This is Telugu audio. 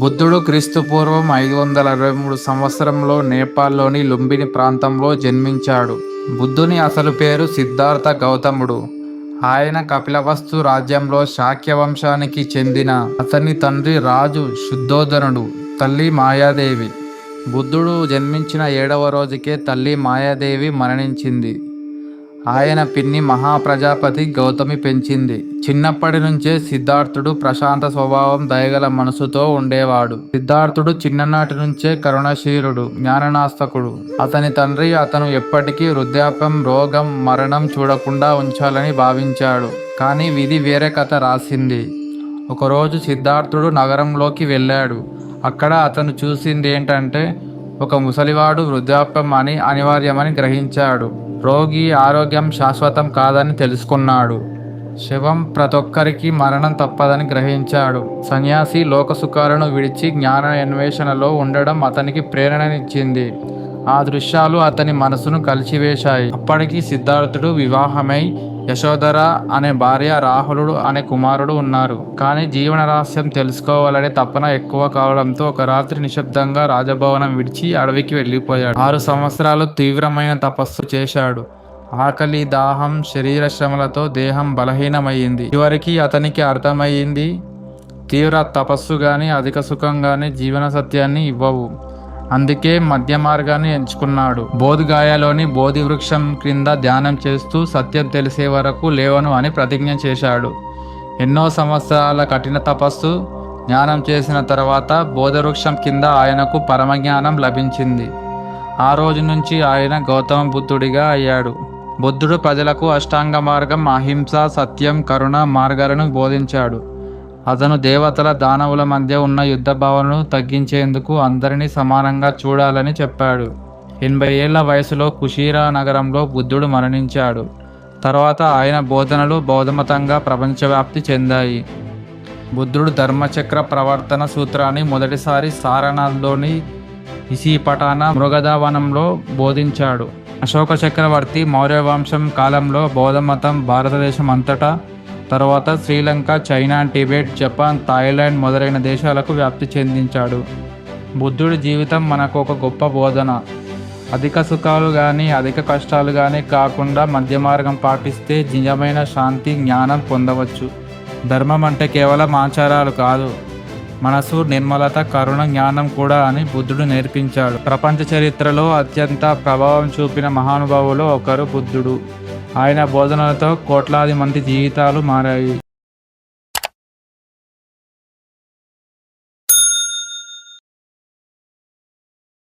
బుద్ధుడు క్రీస్తు పూర్వం ఐదు వందల అరవై మూడు సంవత్సరంలో నేపాల్లోని లుంబిని ప్రాంతంలో జన్మించాడు. బుద్ధుని అసలు పేరు సిద్ధార్థ గౌతముడు. ఆయన కపిలవస్తు రాజ్యంలో శాక్యవంశానికి చెందిన అతని తండ్రి రాజు శుద్ధోధనుడు తల్లి మాయాదేవి. బుద్ధుడు జన్మించిన ఏడవ రోజుకే తల్లి మాయాదేవి మరణించింది. ఆయన పిన్ని మహాప్రజాపతి గౌతమి పెంచింది. చిన్నప్పటి నుంచే సిద్ధార్థుడు ప్రశాంత స్వభావం దయగల మనసుతో ఉండేవాడు. సిద్ధార్థుడు చిన్ననాటి నుంచే కరుణశీలుడు జ్ఞాననాస్తకుడు అతని తండ్రి అతను ఎప్పటికీ వృద్ధాప్యం రోగం మరణం చూడకుండా ఉంచాలని భావించాడు. కానీ విధి వేరే కథ రాసింది. ఒకరోజు సిద్ధార్థుడు నగరంలోకి వెళ్ళాడు. అక్కడ అతను చూసింది ఏంటంటే ఒక ముసలివాడు వృద్ధాప్యం అని అనివార్యమని గ్రహించాడు. రోగి ఆరోగ్యం శాశ్వతం కాదని తెలుసుకున్నాడు. శవం ప్రతొక్కరికి మరణం తప్పదని గ్రహించాడు. సన్యాసి లోకసుఖాలను విడిచి జ్ఞాన అన్వేషణలో ఉండడం అతనికి ప్రేరణనిచ్చింది. ఆ దృశ్యాలు అతని మనసును కలిచివేశాయి. అప్పటికి సిద్ధార్థుడు వివాహమై యశోధర అనే భార్య రాహులుడు అనే కుమారుడు ఉన్నారు. కానీ జీవన రహస్యం తెలుసుకోవాలనే తపన ఎక్కువ కావడంతో ఒక రాత్రి నిశ్శబ్దంగా రాజభవనం విడిచి అడవికి వెళ్ళిపోయాడు. ఆరు సంవత్సరాలు తీవ్రమైన తపస్సు చేశాడు. ఆకలి దాహం శరీర శ్రమలతో దేహం బలహీనమయ్యింది. చివరికి అతనికి అర్థమయ్యింది తీవ్ర తపస్సు కానీ అధిక సుఖం కానీ జీవన సత్యాన్ని ఇవ్వవు. అందుకే మధ్య మార్గాన్ని ఎంచుకున్నాడు. బోధగాయలోని బోధి వృక్షం క్రింద ధ్యానం చేస్తూ సత్యం తెలిసే వరకు లేవను అని ప్రతిజ్ఞ చేశాడు. ఎన్నో సంవత్సరాల కఠిన తపస్సు జ్ఞానం చేసిన తర్వాత బోధవృక్షం కింద ఆయనకు పరమజ్ఞానం లభించింది. ఆ రోజు నుంచి ఆయన గౌతమ బుద్ధుడిగా అయ్యాడు. బుద్ధుడు ప్రజలకు అష్టాంగ మార్గం అహింస సత్యం కరుణ మార్గాలను బోధించాడు. అతను దేవతల దానవుల మధ్య ఉన్న యుద్ధ భావనను తగ్గించేందుకు అందరినీ సమానంగా చూడాలని చెప్పాడు. ఎనభై ఏళ్ళ వయసులో కుషీరా నగరంలో బుద్ధుడు మరణించాడు. తర్వాత ఆయన బోధనలు బౌద్ధమతంగా ప్రపంచవ్యాప్తి చెందాయి. బుద్ధుడు ధర్మచక్ర ప్రవర్తన సూత్రాన్ని మొదటిసారి సారనాథ్లోని ఇసీపటాన మృగదావనంలో బోధించాడు. అశోక చక్రవర్తి మౌర్యవంశం కాలంలో బౌద్ధమతం భారతదేశం అంతటా తర్వాత Sri Lanka China Tibet Japan Thailand మొదలైన దేశాలకు వ్యాప్తి చెందించాడు. బుద్ధుడి జీవితం మనకు ఒక గొప్ప బోధన. అధిక సుఖాలు కానీ అధిక కష్టాలు కానీ కాకుండా మధ్య మార్గం పాటిస్తే నిజమైన శాంతి జ్ఞానం పొందవచ్చు. ధర్మం అంటే కేవలం ఆచారాలు కాదు. మనసు నిర్మలత కరుణ జ్ఞానం కూడా అని బుద్ధుడు నేర్పించాడు. ప్రపంచ చరిత్రలో అత్యంత ప్రభావం చూపిన మహానుభావులు ఒకరు బుద్ధుడు. ఆయన బోధనలతో కోట్లాది మంది జీవితాలు మారాయి.